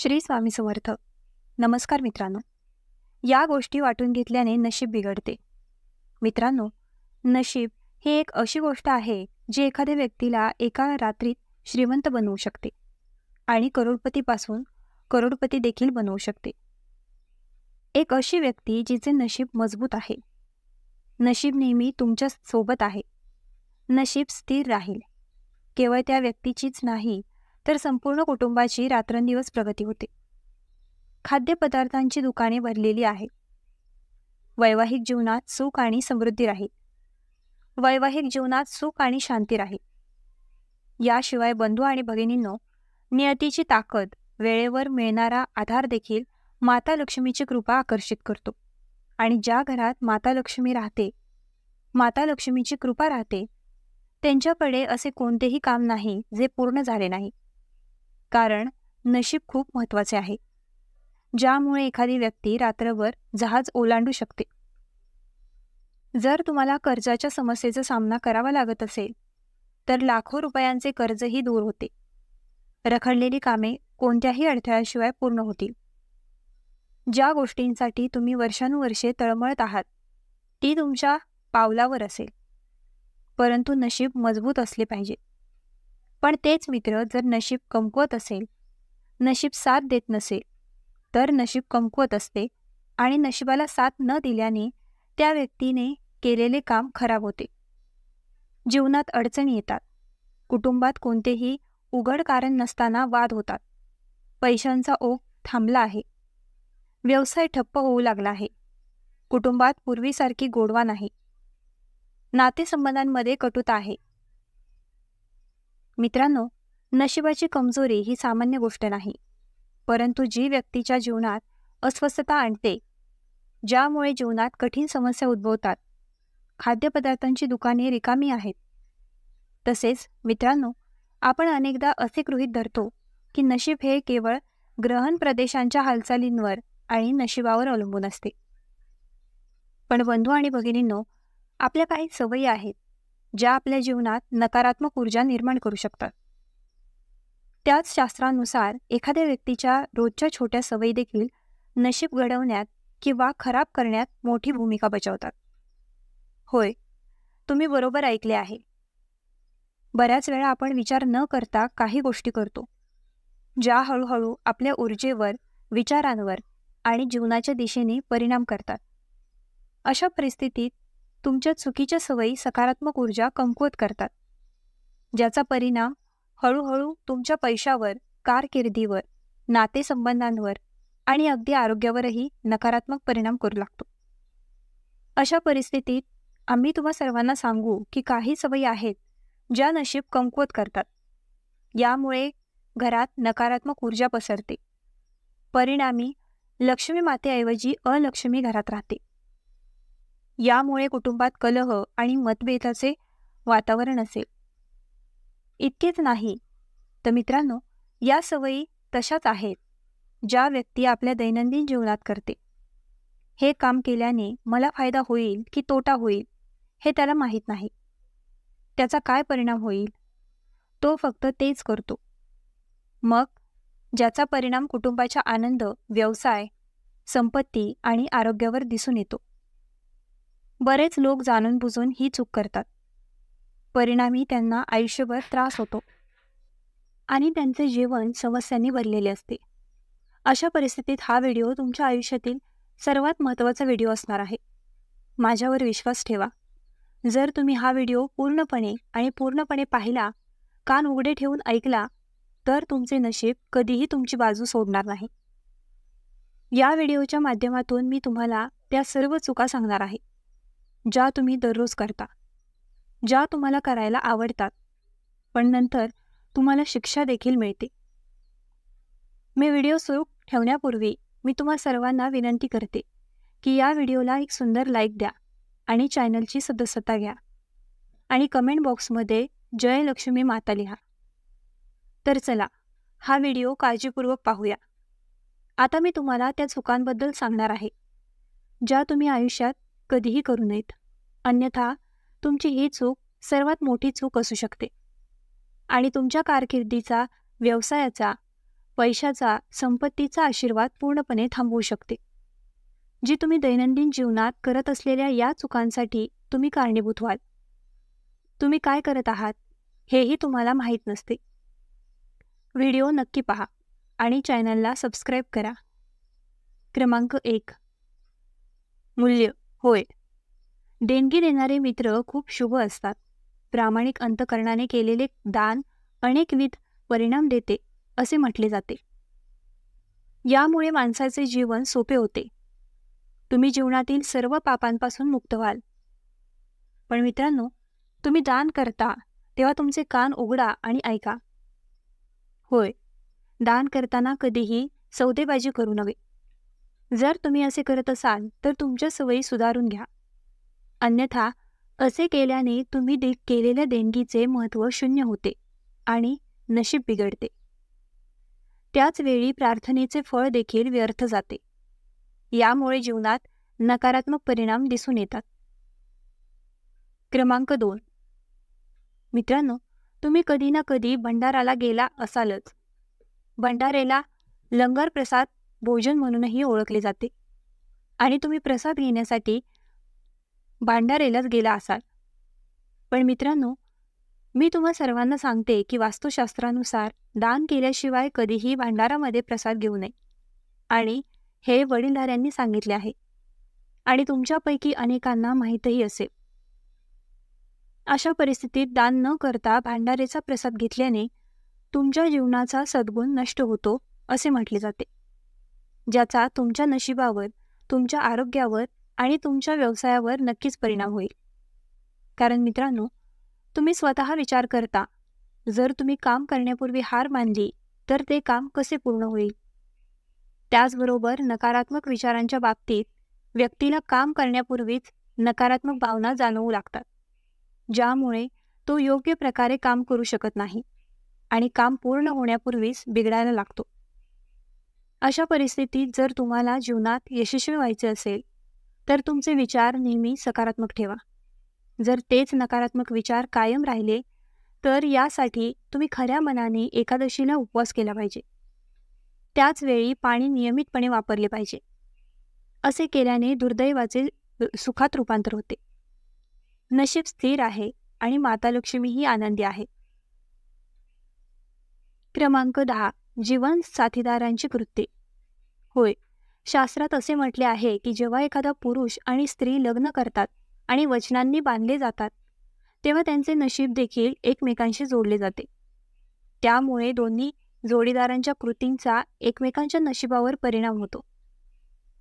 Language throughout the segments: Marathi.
श्री स्वामी समर्थ. नमस्कार मित्रांनो. या गोष्टी वाटून घेतल्याने नशीब बिघडते. मित्रांनो नशीब ही एक अशी गोष्ट आहे जी एखाद्या व्यक्तीला एका रात्रीत श्रीमंत बनवू शकते आणि करोडपतीपासून करोडपती देखील बनवू शकते. एक अशी व्यक्ती जिचे नशीब मजबूत आहे. नशीब नेहमी तुमच्यासोबत आहे. नशीब स्थिर राहील. केवळ त्या व्यक्तीचीच नाही तर संपूर्ण कुटुंबाची रात्रंदिवस प्रगती होते. खाद्यपदार्थांची दुकाने भरलेली आहेत. वैवाहिक जीवनात सुख आणि समृद्धी राहील. वैवाहिक जीवनात सुख आणि शांती राहील. याशिवाय बंधू आणि भगिनींनो नियतीची ताकद वेळेवर मिळणारा आधार देखील माता लक्ष्मीची कृपा आकर्षित करतो. आणि ज्या घरात माता लक्ष्मी राहते माता लक्ष्मीची कृपा राहते त्यांच्याकडे असे कोणतेही काम नाही जे पूर्ण झाले नाही. कारण नशीब खूप महत्त्वाचे आहे. ज्यामुळे एखादी व्यक्ती रात्रभर जहाज ओलांडू शकते. जर तुम्हाला कर्जाच्या समस्येचा सामना करावा लागत असेल तर लाखो रुपयांचे कर्जही दूर होते. रखडलेली कामे कोणत्याही अडथळ्याशिवाय पूर्ण होतील. ज्या गोष्टींसाठी तुम्ही वर्षानुवर्षे तळमळत आहात ती तुमच्या पावलावर असेल. परंतु नशीब मजबूत असले पाहिजे. पण तेच मित्र जर नशीब कमकुवत असेल नशीब साथ देत नसेल तर नशीब कमकुवत असते आणि नशिबाला साथ न दिल्याने त्या व्यक्तीने केलेले काम खराब होते. जीवनात अडचणी येतात. कुटुंबात कोणतेही उघड कारण नसताना वाद होतात. पैशांचा ओघ थांबला आहे. व्यवसाय ठप्प होऊ लागला आहे. कुटुंबात पूर्वीसारखी गोडवा नाही. नातेसंबंधांमध्ये कटुता आहे. मित्रांनो नशिबाची कमजोरी ही सामान्य गोष्ट नाही परंतु जी व्यक्तीच्या जीवनात अस्वस्थता आणते ज्यामुळे जीवनात कठीण समस्या उद्भवतात. खाद्यपदार्थांची दुकाने रिकामी आहेत. तसेच मित्रांनो आपण अनेकदा असे गृहीत धरतो की नशीब हे केवळ ग्रहण प्रदेशांच्या हालचालींवर आणि नशिबावर अवलंबून असते. पण बंधू आणि भगिनींनो आपल्या काही सवयी आहेत. ज्या आपल्या जीवनात नकारात्मक ऊर्जा निर्माण करू शकतात. त्याच शास्त्रानुसार एखाद्या व्यक्तीच्या रोजच्या छोट्या सवयी देखील नशीब घडवण्यात किंवा खराब करण्यात मोठी भूमिका बजावतात. होय तुम्ही बरोबर ऐकले आहे. बऱ्याच वेळा आपण विचार न करता काही गोष्टी करतो ज्या हळूहळू आपल्या ऊर्जेवर विचारांवर आणि जीवनाच्या दिशेने परिणाम करतात. अशा परिस्थितीत तुमच्या चुकीच्या सवयी सकारात्मक ऊर्जा कमकुवत करतात. ज्याचा परिणाम हळूहळू तुमच्या पैशावर कारकिर्दीवर नातेसंबंधांवर आणि अगदी आरोग्यावरही नकारात्मक परिणाम करू लागतो. अशा परिस्थितीत आम्ही तुम्हा सर्वांना सांगू की काही सवयी आहेत ज्या नशीब कमकुवत करतात. यामुळे घरात नकारात्मक ऊर्जा पसरते. परिणामी लक्ष्मी मातेऐवजी अलक्ष्मी घरात राहते. यामुळे कुटुंबात कलह आणि मतभेदाचे वातावरण असेल. इतकेच नाही तर मित्रांनो या सवयी तशाच आहेत ज्या व्यक्ती आपल्या दैनंदिन जीवनात करते. हे काम केल्याने मला फायदा होईल की तोटा होईल हे त्याला माहीत नाही. त्याचा काय परिणाम होईल तो फक्त तेच करतो. मग ज्याचा परिणाम कुटुंबाच्या आनंद व्यवसाय संपत्ती आणि आरोग्यावर दिसून येतो. बरेच लोक जाणून बुजून ही चूक करतात. परिणामी त्यांना आयुष्यभर त्रास होतो. आणि त्यांचे जीवन समस्यांनी भरलेले असते. अशा परिस्थितीत हा व्हिडिओ तुमच्या आयुष्यातील सर्वात महत्त्वाचा व्हिडिओ असणार आहे. माझ्यावर विश्वास ठेवा. जर तुम्ही हा व्हिडिओ पूर्णपणे आणि पूर्णपणे पाहिला कान उघडे ठेवून ऐकला तर तुमचे नशीब कधीही तुमची बाजू सोडणार नाही. या व्हिडिओच्या माध्यमातून मी तुम्हाला त्या सर्व चुका सांगणार आहे. ज्या तुम्ही दररोज करता. ज्या तुम्हाला करायला आवडतात. पण नंतर तुम्हाला शिक्षा देखील मिळते. मी व्हिडिओ सुरू ठेवण्यापूर्वी मी तुम्हा सर्वांना विनंती करते की या व्हिडिओला एक सुंदर लाईक द्या आणि चॅनलची सदस्यता घ्या. आणि कमेंट बॉक्समध्ये जय लक्ष्मी माता लिहा. तर चला हा व्हिडिओ काळजीपूर्वक पाहूया. आता मी तुम्हाला त्या चुकांबद्दल सांगणार आहे. ज्या तुम्ही आयुष्यात कधीही करू नयेत. अन्यथा तुमची ही चूक सर्वात मोठी चूक असू शकते. आणि तुमच्या कारकिर्दीचा व्यवसायाचा पैशाचा संपत्तीचा आशीर्वाद पूर्णपणे थांबवू शकते. जी तुम्ही दैनंदिन जीवनात करत असलेल्या या चुकांसाठी तुम्ही कारणीभूत व्हाल. तुम्ही काय करत आहात हेही तुम्हाला माहीत नसते. व्हिडिओ नक्की पहा आणि चॅनलला सबस्क्राईब करा. क्रमांक एक. मूल्य. होय. देणगी देणारे मित्र खूप शुभ असतात. प्रामाणिक अंतकरणाने केलेले दान अनेकविध परिणाम देते असे म्हटले जाते. यामुळे माणसाचे जीवन सोपे होते. तुम्ही जीवनातील सर्व पापांपासून मुक्त व्हाल. पण मित्रांनो तुम्ही दान करता तेव्हा तुमचे कान उघडा आणि ऐका. होय दान करताना कधीही सौदेबाजी करू नये. जर तुम्ही असे करत असाल तर तुमच्या सवयी सुधारून घ्या. अन्यथा असे केल्याने तुम्ही दे केलेल्या देणगीचे महत्त्व शून्य होते आणि नशीब बिघडते. त्याच वेळी प्रार्थनेचे फळ देखील व्यर्थ जाते. यामुळे जीवनात नकारात्मक परिणाम दिसून येतात. क्रमांक दोन. मित्रांनो तुम्ही कधी ना कधी भंडाराला गेला असालच. भंडारेला लंगर प्रसाद भोजन म्हणूनही ओळखले जाते. आणि तुम्ही प्रसाद घेण्यासाठी भांडारेलाच गेला असाल. पण मित्रांनो मी तुम्हा सर्वांना सांगते की वास्तुशास्त्रानुसार दान केल्याशिवाय कधीही भांडारामध्ये प्रसाद घेऊ नये. आणि हे वडीलधाऱ्यांनी सांगितले आहे. आणि तुमच्यापैकी अनेकांना माहीतही असेल. अशा परिस्थितीत दान न करता भांडारेचा प्रसाद घेतल्याने तुमच्या जीवनाचा सद्गुण नष्ट होतो असे म्हटले जाते. ज्याचा तुमच्या नशिबावर तुमच्या आरोग्यावर आणि तुमच्या व्यवसायावर नक्कीच परिणाम होईल. कारण मित्रांनो तुम्ही स्वतः विचार करता जर तुम्ही काम करण्यापूर्वी हार मानली तर ते काम कसे पूर्ण होईल? त्याचबरोबर नकारात्मक विचारांच्या बाबतीत व्यक्तीला काम करण्यापूर्वीच नकारात्मक भावना जाणवू लागतात ज्यामुळे तो योग्य प्रकारे काम करू शकत नाही आणि काम पूर्ण होण्यापूर्वीच बिघडायला लागतो. अशा परिस्थितीत जर तुम्हाला जीवनात यशस्वी व्हायचे असेल तर तुमचे विचार नेहमी सकारात्मक ठेवा. जर तेच नकारात्मक विचार कायम राहिले तर यासाठी तुम्ही खऱ्या मनाने एकादशीला उपवास केला पाहिजे. त्याच वेळी पाणी नियमितपणे वापरले पाहिजे. असे केल्याने दुर्दैवाचे सुखात रूपांतर होते. नशीब स्थिर आहे आणि माता लक्ष्मी ही आनंदी आहे. क्रमांक दहा. जीवन साथीदारांची कृत्ये. होय शास्त्रात असे म्हटले आहे की जेव्हा एखादा पुरुष आणि स्त्री लग्न करतात आणि वचनांनी बांधले जातात तेव्हा त्यांचे नशीब देखील एकमेकांशी जोडले जाते. त्यामुळे दोन्ही जोडीदारांच्या कृतींचा एकमेकांच्या नशिबावर परिणाम होतो.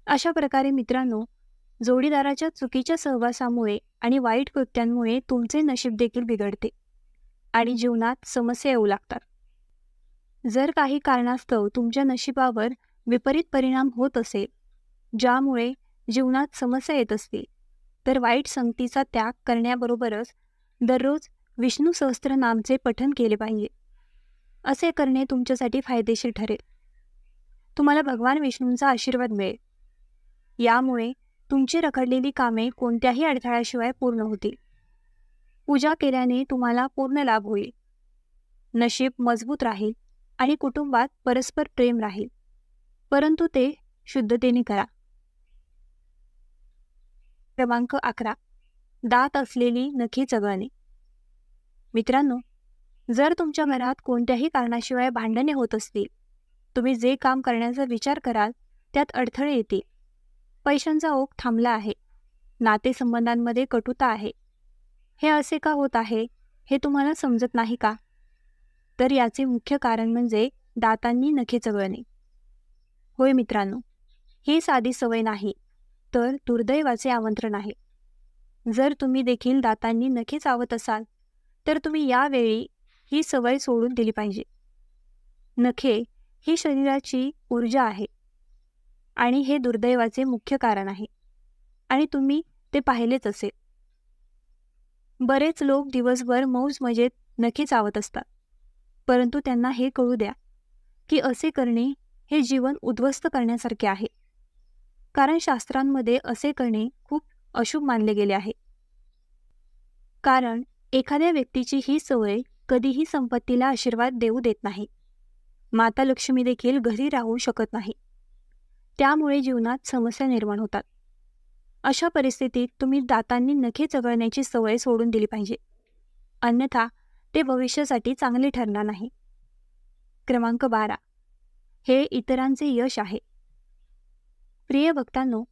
अशा प्रकारे मित्रांनो जोडीदाराच्या चुकीच्या सहवासामुळे आणि वाईट कृत्यांमुळे तुमचे नशीब देखील बिघडते आणि जीवनात समस्या येऊ लागतात. जर काही कारणास्तव तुमच्या नशिबावर विपरीत परिणाम होत असेल ज्यामुळे जीवनात समस्या येत असतील तर वाईट संगतीचा त्याग करण्याबरोबरच दररोज विष्णू सहस्त्र नामचे पठन केले पाहिजे. असे करणे तुमच्यासाठी फायदेशीर ठरेल. तुम्हाला भगवान विष्णूंचा आशीर्वाद मिळेल. यामुळे तुमची रखडलेली कामे कोणत्याही अडथळ्याशिवाय पूर्ण होतील. पूजा केल्याने तुम्हाला पूर्ण लाभ होईल. नशीब मजबूत राहील आणि कुटुंबात परस्पर प्रेम राहील. परंतु ते शुद्धतेने करा. क्रमांक अकरा. दात असलेली नखी चघळणे. मित्रांनो जर तुमच्या घरात कोणत्याही कारणाशिवाय भांडणे होत असतील तुम्ही जे काम करण्याचा विचार कराल त्यात अडथळे येतील. पैशांचा ओघ थांबला आहे. नातेसंबंधांमध्ये कटुता आहे. हे असे का होत आहे हे तुम्हाला समजत नाही का? तर याचे मुख्य कारण म्हणजे दातांनी नखे चघळणे. होय मित्रांनो ही साधी सवय नाही तर दुर्दैवाचे आमंत्रण आहे. जर तुम्ही देखील दातांनी नखे चावत असाल तर तुम्ही यावेळी ही सवय सोडून दिली पाहिजे. नखे ही शरीराची ऊर्जा आहे आणि हे दुर्दैवाचे मुख्य कारण आहे आणि तुम्ही ते पाहिलेच असेल. बरेच लोक दिवसभर मौज मजेत नखे चावत असतात परंतु त्यांना हे कळू द्या की असे करणे हे जीवन उद्ध्वस्त करण्यासारखे आहे. कारण शास्त्रांमध्ये असे करणे खूप अशुभ मानले गेले आहे. कारण एखाद्या व्यक्तीची ही सवय कधीही संपत्तीला आशीर्वाद देऊ देत नाही. माता लक्ष्मी देखील घरी राहू शकत नाही. त्यामुळे जीवनात समस्या निर्माण होतात. अशा परिस्थितीत तुम्ही दातांनी नखे चघळण्याची सवय सोडून दिली पाहिजे. अन्यथा ते भविष्यासाठी चांगले ठरणार नाही. क्रमांक बारा. हे इतरांचे यश आहे. प्रिय भक्तांनो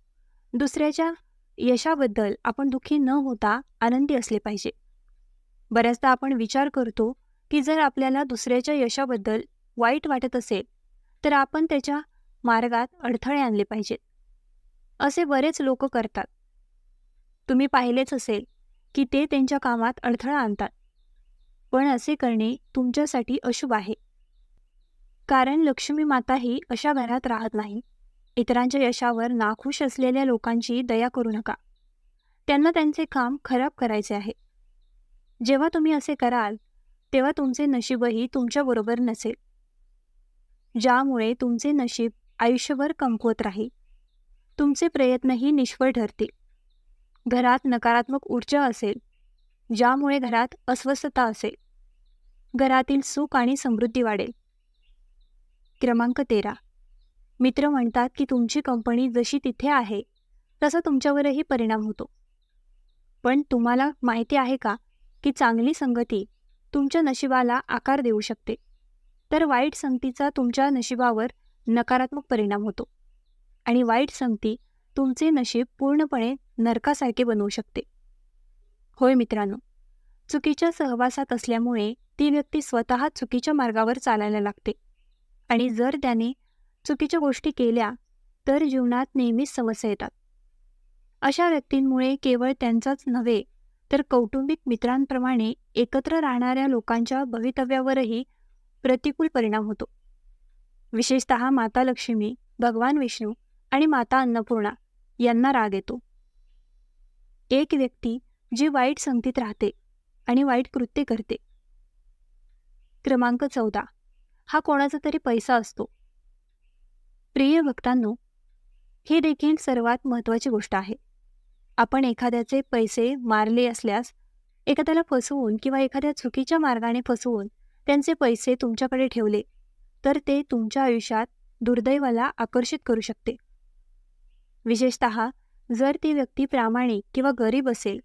दुसऱ्याच्या यशाबद्दल आपण दुःखी न होता आनंदी असले पाहिजे. बऱ्याचदा आपण विचार करतो की जर आपल्याला दुसऱ्याच्या यशाबद्दल वाईट वाटत असेल तर आपण त्याच्या मार्गात अडथळे आणले पाहिजेत. असे बरेच लोक करतात. तुम्ही पाहिलेच असेल की ते त्यांच्या कामात अडथळा आणतात. पण असे करणे तुमच्यासाठी अशुभ आहे. कारण लक्ष्मी माताही अशा घरात राहत नाही. इतरांच्या यशावर नाखुश असलेल्या लोकांची दया करू नका. त्यांना त्यांचे काम खराब करायचे आहे. जेव्हा तुम्ही असे कराल तेव्हा तुमचे नशीबही तुमच्याबरोबर नसेल. ज्यामुळे तुमचे नशीब आयुष्यभर कमकुवत राहील. तुमचे प्रयत्नही निष्फळ ठरतील. घरात नकारात्मक ऊर्जा असेल ज्यामुळे घरात अस्वस्थता असेल. घरातील सुख आणि समृद्धी वाढेल. क्रमांक तेरा. मित्र म्हणतात की तुमची कंपनी जशी तिथे आहे तसा तुमच्यावरही परिणाम होतो. पण तुम्हाला माहिती आहे का की चांगली संगती तुमच्या नशिबाला आकार देऊ शकते तर वाईट संगतीचा तुमच्या नशिबावर नकारात्मक परिणाम होतो आणि वाईट संगती तुमचे नशीब पूर्णपणे नरकासारखे बनवू शकते. होय मित्रांनो चुकीच्या सहवासात असल्यामुळे ती व्यक्ती स्वतः चुकीच्या मार्गावर चालायला लागते. आणि जर त्याने चुकीच्या गोष्टी केल्या तर जीवनात नेहमीच समस्या येतात. अशा व्यक्तींमुळे केवळ त्यांचाच नव्हे तर कौटुंबिक मित्रांप्रमाणे एकत्र राहणाऱ्या लोकांच्या भवितव्यावरही प्रतिकूल परिणाम होतो. विशेषत माता लक्ष्मी भगवान विष्णू आणि माता अन्नपूर्णा यांना राग येतो. एक व्यक्ती जी वाईट संगतीत राहते आणि वाईट कृत्य करते. क्रमांक चौदा. हा कोणाचा तरी पैसा असतो. प्रिय भक्तांनो ही देखील सर्वात महत्त्वाची गोष्ट आहे. आपण एखाद्याचे पैसे मारले असल्यास एखाद्याला फसवून किंवा एखाद्या चुकीच्या मार्गाने फसवून त्यांचे पैसे तुमच्याकडे ठेवले तर ते तुमच्या आयुष्यात दुर्दैवाला आकर्षित करू शकते. विशेषत जर ती व्यक्ती प्रामाणिक किंवा गरीब असेल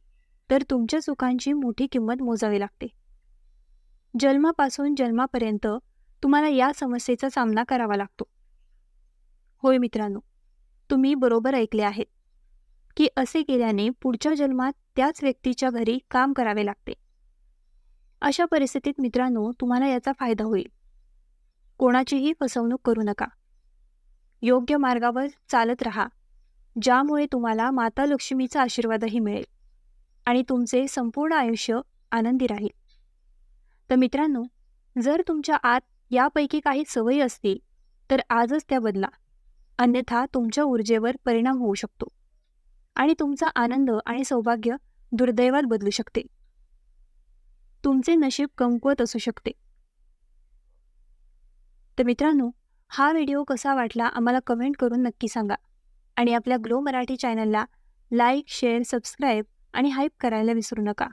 तर तुमच्या चुकांची मोठी किंमत मोजावी लागते. जन्मापासून जन्मापर्यंत तुम्हाला या समस्येचा सामना करावा लागतो. होय मित्रांनो तुम्ही बरोबर ऐकले आहेत की असे केल्याने पुढच्या जन्मात त्याच व्यक्तीच्या घरी काम करावे लागते. अशा परिस्थितीत मित्रांनो तुम्हाला याचा फायदा होईल. कोणाचीही फसवणूक करू नका. योग्य मार्गावर चालत राहा ज्यामुळे तुम्हाला माता लक्ष्मीचा आशीर्वादही मिळेल आणि तुमचे संपूर्ण आयुष्य आनंदी राहील. तर मित्रांनो जर तुमच्या आत यापैकी काही सवयी असतील तर आजच त्या बदला. अन्यथा तुमच्या ऊर्जेवर परिणाम होऊ शकतो. आणि तुमचा आनंद आणि सौभाग्य दुर्दैवात बदलू शकते. तुमचे नशीब कमकुवत असू शकते. तर मित्रांनो हा व्हिडिओ कसा वाटला आम्हाला कमेंट करून नक्की सांगा. आणि आपल्या ग्लो मराठी चॅनलला लाईक शेअर सबस्क्राईब आणि हाईप करायला विसरू नका.